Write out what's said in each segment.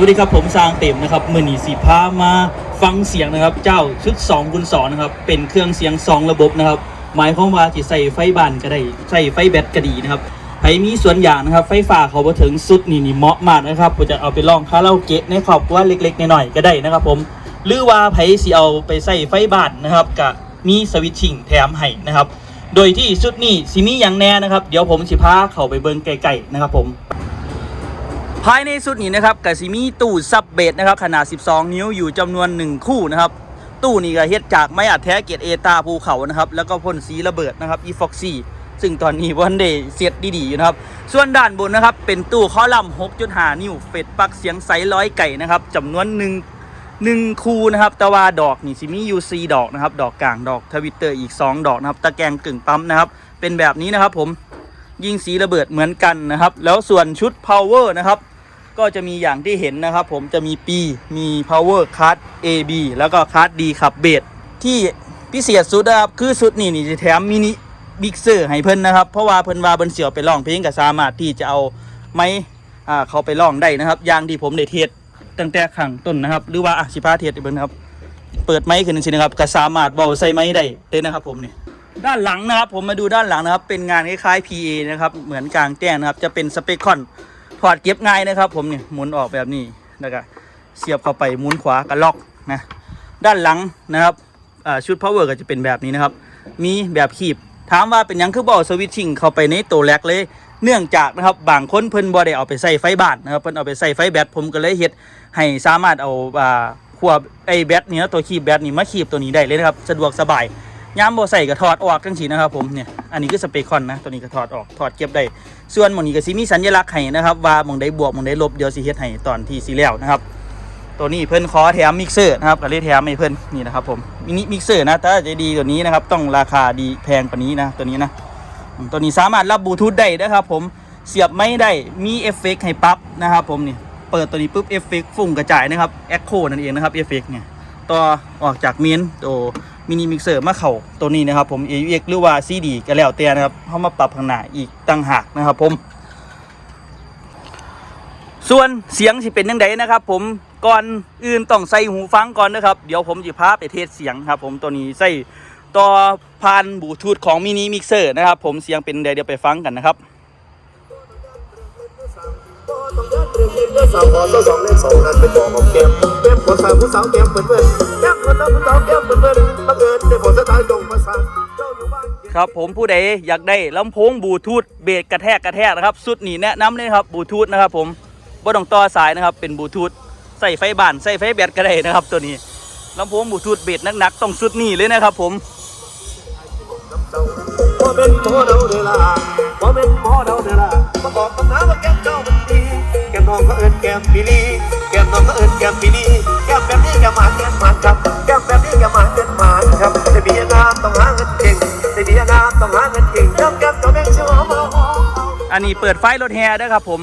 สวัสดีครับผมซางเต็มนะครับมือนีสีพามาฟังเสียงนะครับ เจ้าชุด2คุณสอนนะครับเป็นเครื่องเสียง 2 ระบบนะครับหมายความว่าจะใส่ไฟบานก็ได้ใส่ไฟแบตก็ดีนะครับใครมีส่วนอย่างนะครับ ไฟฟ้าเขาบ่ถึงสุดนี่นี่เหมาะมากนะครับผมจะเอาไปลองคาราโอเกะในครอบครัวเล็กๆน้อยๆก็ได้นะครับ ผมหรือว่าไผสิเอาไปใส่ไฟบานนะครับก็มีสวิตชิ่งแถมให้นะครับ โดยที่ชุดนี้สิมีอย่างแน่นะครับ เดี๋ยวผมสิพาเขาไปเบิ่งไกลๆนะครับผม ภายในสุดนี้นะครับกสิมีตู้ซับเบสนะครับขนาด 12 นิ้วอยู่จำนวน 1 คู่นะครับตู้นี้ก็เฮ็ดจากไม้อัดแท้เกรดเอตาภูเขานะครับแล้วก็พ่นสีระเบิดนะครับอีฟ็อกซี่ซึ่งตอนนี้วันเดย์เสียดดีๆอยู่นะครับ ส่วนด้านบนนะครับ เป็นตู้คอลัมน์6.5 นิ้วเฟดปักเสียงใสร้อยไก่นะครับจำนวนหนึ่งหนึ่งคูนะครับต่ว่าดอกนี่สิมียู่4ดอกนะครับ ดอกกลางดอกทวิตเตอร์อีก 2 ดอกนะครับ ตะแกรงกึ่งปั๊มนะครับ เป็นแบบนี้นะครับผม ยิงสีระเบิดเหมือนกันนะครับ แล้วส่วนชุด power นะครับ ก็จะมีอย่างที่เห็นนะครับ ผมจะมี P มี power card AB แล้วก็ card D ขับเบสที่พิเศษสุดนะครับคือสุดนี่นี่จะแถมมินิบิ๊กเซอร์ให้เพิ่นนะครับ เพราะว่าเพิ่นว่าเพิ่นเสียวไปร้องเพลงก็สามารถที่จะเอาไม้อ่าเขาไปร้องได้นะครับอย่างที่ผมได้เทสตั้งแต่ขังต้นนะครับ หรือว่าอะสิพาเทสให้เบิ่งนครับ เปิดไม้ขึ้นสินะครับก็สามารถเบาใส่ไม้ได้เลยนะครับผมเนี่ย ด้านหลังนะครับ ผมมาดูด้านหลังนะครับ เป็นงานคล้ายๆ PA นะครับ เหมือนกลางแจ้งนะครับ จะเป็นสเปคคอนถอดเก็บง่ายนะครับ ผมเนี่ยหมุนออกแบบนี้แล้วก็เสียบเข้าไปหมุนขวาก็ล็อกนะด้านหลังนะครับชุด power ก็จะเป็นแบบนี้นะครับ มีแบบขีบถามว่าเป็นยังคือบ่อสวิตชิ่งเข้าไปในตัวแรกเลย เนื่องจากนะครับบางคนเพิ่นบ่ได้เอาไปใส่ไฟบ้านนะครับเพิ่นเอาไปใส่ไฟแบตผมก็เลยเฮ็ดให้สามารถเอาอ่าขั้วไอแบตเนี่ยตัวคีบแบตนี่มาคีบตัวนี้ได้เลยนะครับ สะดวกสบาย ยามบ่ใส่ก็ถอดออกจังซี่นะครับผมเนี่ยอันนี้คือสเปคคอนนะตัวนี้ก็ถอดออกถอดเก็บได้ส่วนหมองนี้ก็สิมีสัญลักษณ์ให้นะครับว่าหมองได้บวกหมองได้ลบเดี๋ยวสิเฮ็ดให้ตอนที่สิแล้วนะครับตัวนี้เพิ่นขอแถมมิกเซอร์นะครับก็เลยแถมให้เพิ่นนี่นะครับผมมินิมิกเซอร์นะถ้าจะดีกว่านี้นะครับต้องราคาดีแพงกว่านี้นะตัวนี้นะตัวนี้สามารถรับบลูทูธได้นะครับผมเสียบไม่ได้มีเอฟเฟกต์ให้ปั๊บนะครับผมนี่เปิดตัวนี้ปุ๊บเอฟเฟกต์ฟุ้งกระจายนะครับแอคโคนั่นเองนะครับเอฟเฟกเนี่ยต่อออกจากเมนตัว มินิมิกเซอร์มาเข้าตัวนี้นะครับผม AUX หรือว่า CD ก็แล้วแต่นะครับเข้ามาปรับข้างหน้าอีกต่างหากนะครับผม ส่วนเสียงสิเป็นยังไงนะครับผมก่อนอื่นต้องใส่หูฟังก่อนนะครับ เดี๋ยวผมจะพาไปเทสเสียงครับ ผมตัวนี้ใส่ต่อผ่านบูทูธของมินิมิกเซอร์นะครับ ผมเสียงเป็นเดี๋ยวเดี๋ยวไปฟังกันนะครับสาวขอสองเลขสองนั้นเป็นบอกของแก้มแก้มคนสาวผู้สาวแก้มเปิดเปิดแก้มคนสาผู้สา ครับผมผู้ใดอยากได้ลำโพงบลูทูธเบสกระแทกกระแทกนะครับสุดนี้แนะนำเลยครับบลูทูธนะครับผมบ่ต้องต่อสายนะครับเป็นบลูทูธใส่ไฟบ้านใส่ไฟแบตก็ได้นะครับ ตัวนี้ลำโพงบลูทูธเบสหนักๆต้องสุดนี้เลยนะครับผมเป็นพอเดาเดล่าเป็นพอเดาเดล่ามาบอกคำถาว่าแก้เจ้ามันดีแก้ม น้องก็เอิญแก้มปีนี้แก้มน้องก็เอิญแก้มปีนี้แก้มแบบนี้แก้มหมาแก้มหมาครับแก้มแบบนี้แก้มหมาแก้มหมาครับแต่มียงามต้องหาเงินเก่งแต่มียงามต้องหาเงินเก่งแก้มแก้มตัวแม่งชื่อมาอันนี้เปิดไฟรถแฮด้วยครับผม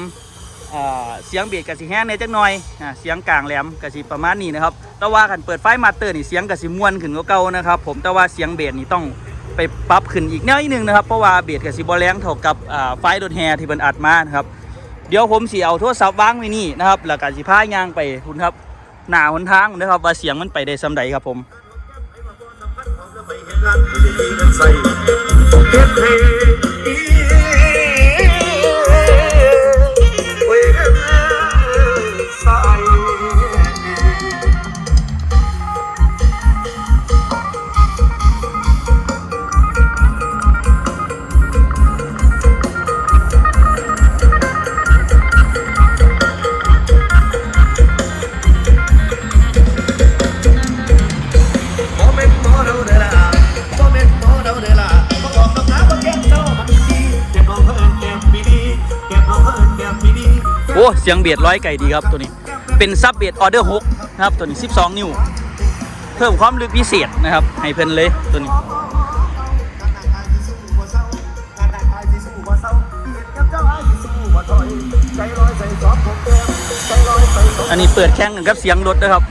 เสียงเบสกับสีแห้งในจักหน่อยเสียงกลางแหลมกับสีประมาณนี้นะครับ แต่ว่าขันเปิดไฟมาเตอร์นี่เสียงกับสีม่วนขึ้นกว่าเก่านะครับ ผม แต่ว่าเสียงเบสนี่ต้องไปปรับขึ้นอีกแนวอีกหนึงนะครับ เพราะว่าเบสกับสีบอลแรงเท่ากับไฟรถแฮที่มันอัดมานะครับ เดี๋ยวผมสีเอาโทรศัพท์วางไว้นี่นะครับแล้วก็สีผ้ายางไปคุณครับหน้าหนทางนะครับว่าเสียงมันไปได้สำใดครับผม เสียงเบียร้อยไก่ดีครับตัวนี้ เป็นซับเบียดออเดอร์หกนะครับตัวนี้ 12 นิ้ว เพิ่มความลึกพิเศษนะครับ ให้เพิ่นเลยตัวนี้อันนี้เปิดแข่งกันกับเสียงรถนะครับ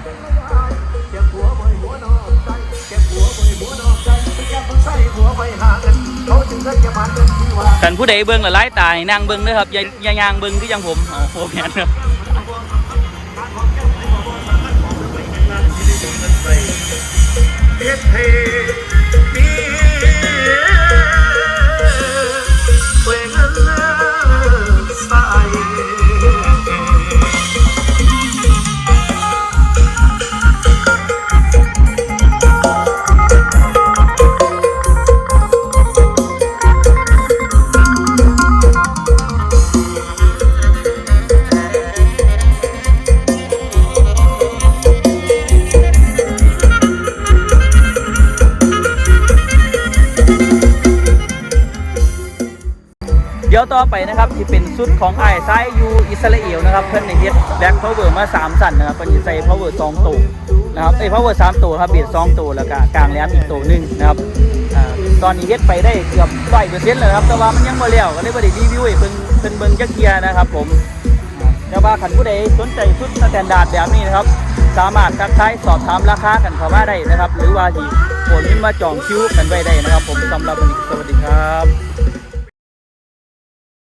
กันผู้ใดเบิ้งละไล่ตายนั่งเบิ้งด้วยครับอย่าอย่ายางเบิ้งที่ยังผมอ๋อโอเคครับเฮ็ดให้มี ดี๋ยวต่อไปนะครับที่เป็นชุดของไอ้ไซยูอิสราเอลนะครับเพิ่อนในเฮ็ดแบ็คพาวเวอร์มาสามสั่นนะครับเพิ่นใส่พาวเวอร์สองตัวนะครับเอ้พาวเวอร์สามตัวครับเบสสองตัวแล้วก็กลางแหลมอีกตัวหนึงนะครับตอนนี้เฮ็ดไปได้เกือบร้อยเปอร์เซ็นต์แล้วครับแต่ว่ามันยังบ่แล้วก็เลยบ่ได้รีวิวให้เพิ่นเพิ่นเบิ่งจักเทียนะครับผมแต่ว่าคันผู้ใดสนใจชุดสแตนดาร์ดแบบนี้นะครับสามารถทักทายสอบถามราคากันเข้ามาได้นะครับ หรือว่าที่โอนเงินมาจองคิวกันไว้ได้นะครับ ผมสำหรับวันนี้สวัสดีครับ